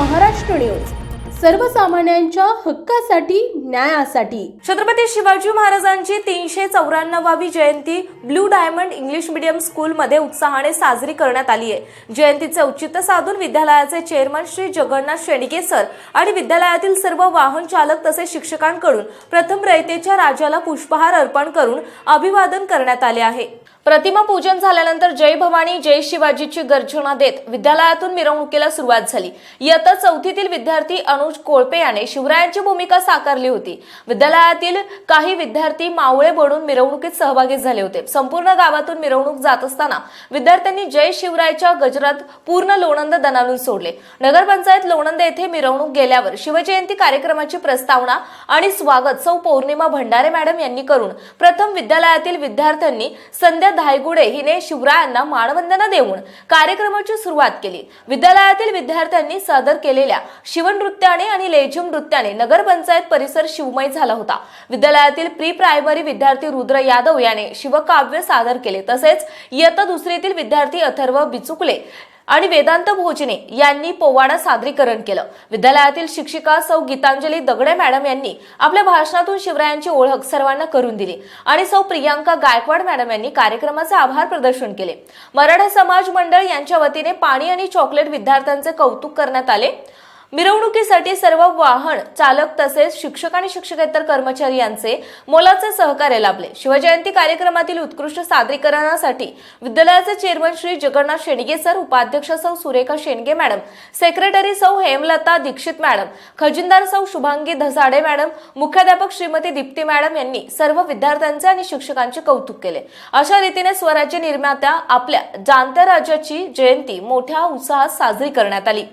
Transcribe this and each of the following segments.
Maharashtra news. सर्वसामान्यांच्या हक्कासाठी न्यायासाठी. छत्रपती शिवाजी महाराजांची तीनशे चौऱ्याण्णवावी जयंती ब्लू डायमंड इंग्लिश मीडियम स्कूलमध्ये उत्साहाने साजरी करण्यात आली आहे. जयंतीचे औचित्य साधून विद्यालयाचे चेअरमन श्री जगन्नाथ शेणके सर आणि विद्यालयातील सर्व वाहन चालक तसेच शिक्षकांकडून प्रथम रयतेच्या राजाला पुष्पहार अर्पण करून अभिवादन करण्यात आले आहे. प्रतिमा पूजन झाल्यानंतर जय भवानी जय शिवाजीची गर्जना देत विद्यालयातून मिरवणुकीला सुरुवात झाली. इयत्ता चौथीतील विद्यार्थी मनोज कोळपे याने शिवरायांची भूमिका साकारली होती. विद्यालयातील काही विद्यार्थी मावळे बनून मिरवणुकीत सहभागी झाले होते. संपूर्ण गावातून मिरवणूक जात असताना विद्यार्थ्यांनी जय शिवरायच्या गजरात पूर्ण लोणंद दणानून सोडले. नगरपंचायत लोणंद येथे मिरवणूक गेल्यावर शिवजयंती कार्यक्रमाची प्रस्तावना आणि स्वागत सौ पौर्णिमा भंडारे मॅडम यांनी करून प्रथम विद्यालयातील विद्यार्थ्यांनी संध्या धायगुडे हिने शिवरायांना मानवंदना देऊन कार्यक्रमाची सुरुवात केली. विद्यालयातील विद्यार्थ्यांनी सादर केलेल्या शिवनृत्य आणि आणि लेझिम नृत्याने नगरपंचायत परिसर शिवमय झाला होता. विद्यालयातील प्री प्रायमरी विद्यार्थी रुद्र यादव याने शिवकाव्य सादर केले. तसेच इयत्ता दुसरीतील विद्यार्थी अथर्व बिचुकले आणि वेदांत भोजने यांनी पोवाडा सादरीकरण केलं. विद्यालयातील शिक्षिका सौ गीतांजली दगडे मॅडम यांनी आपल्या भाषणातून शिवरायांची ओळख सर्वांना करून दिली आणि सौ प्रियांका गायकवाड मॅडम यांनी कार्यक्रमाचे आभार प्रदर्शन केले. मराठा समाज मंडळ यांच्या वतीने पाणी आणि चॉकलेट विद्यार्थ्यांचे कौतुक करण्यात आले. मिरवणुकीसाठी सर्व वाहन चालक तसेच शिक्षक आणि शिक्षकेतर कर्मचारी यांचे मोलाचे सहकार्य लाभले. शिवजयंती कार्यक्रमातील उत्कृष्ट सादरीकरणासाठी विद्यालयाचे चेअरमन श्री जगन्नाथ शेणगे सर उपाध्यक्ष सौ सुरेखा शेणगे मॅडम सेक्रेटरी सौ हेमलता दीक्षित मॅडम खजिनदार सौ शुभांगी धसाडे मॅडम मुख्याध्यापक श्रीमती दीप्ती मॅडम यांनी सर्व विद्यार्थ्यांचे आणि शिक्षकांचे कौतुक केले. अशा रीतीने स्वराज्य निर्मात्या आपल्या जाणत्या राजाची जयंती मोठ्या उत्साहात साजरी करण्यात आली.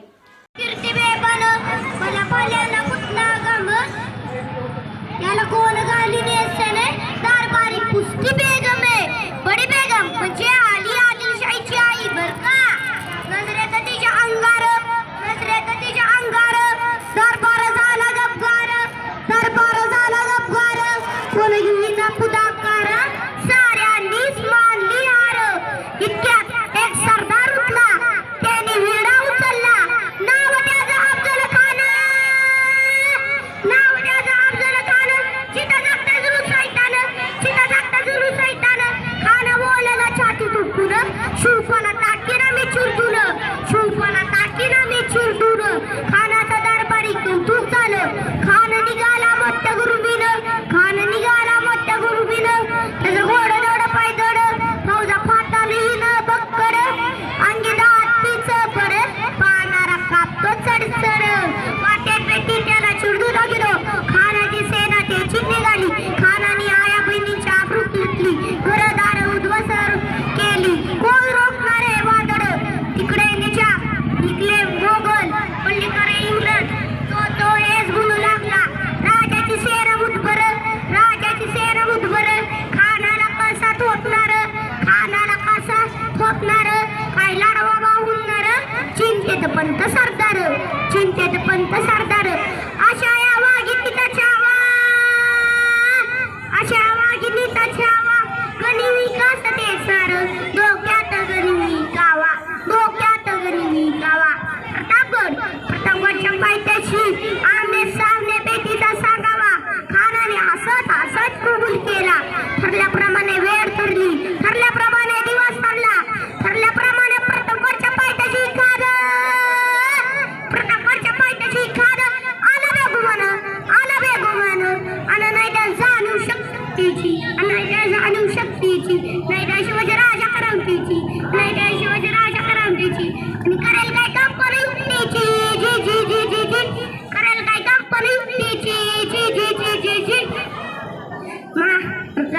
झोपणार खायला रवा वाहून चिंतेत पंत सरदार चिंतेत पंत सरदार. अशा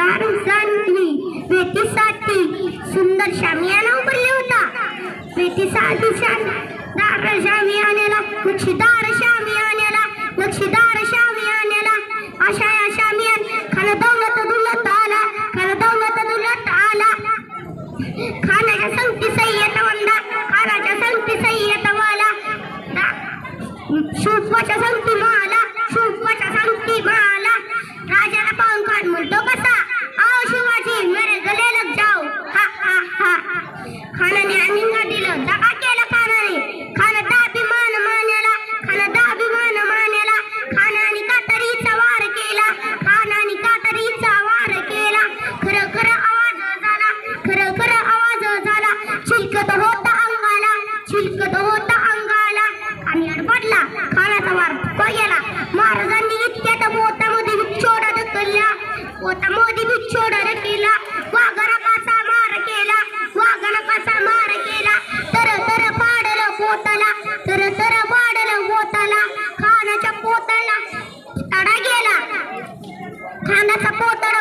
माणसांनी भेटीसाठी सुंदर शामियाना उभारले होता भेटीसाठी शामियानेला कुछदार शुल्क होता अंगाला आणि अडपडला. खाण्याचा वार गेला. महाराजांनी इतक्यात मोतामध्ये विक्षोड ढकलला. मोतामध्ये विक्षोड ढकलला. वाघाला कसा मार केला? वाघाला मार केला? तर तर पाडलं पोताला. तर तर पाडलं पोताला. खाण्याच्या पोताला तडा गेला. खाण्याचा पोतडा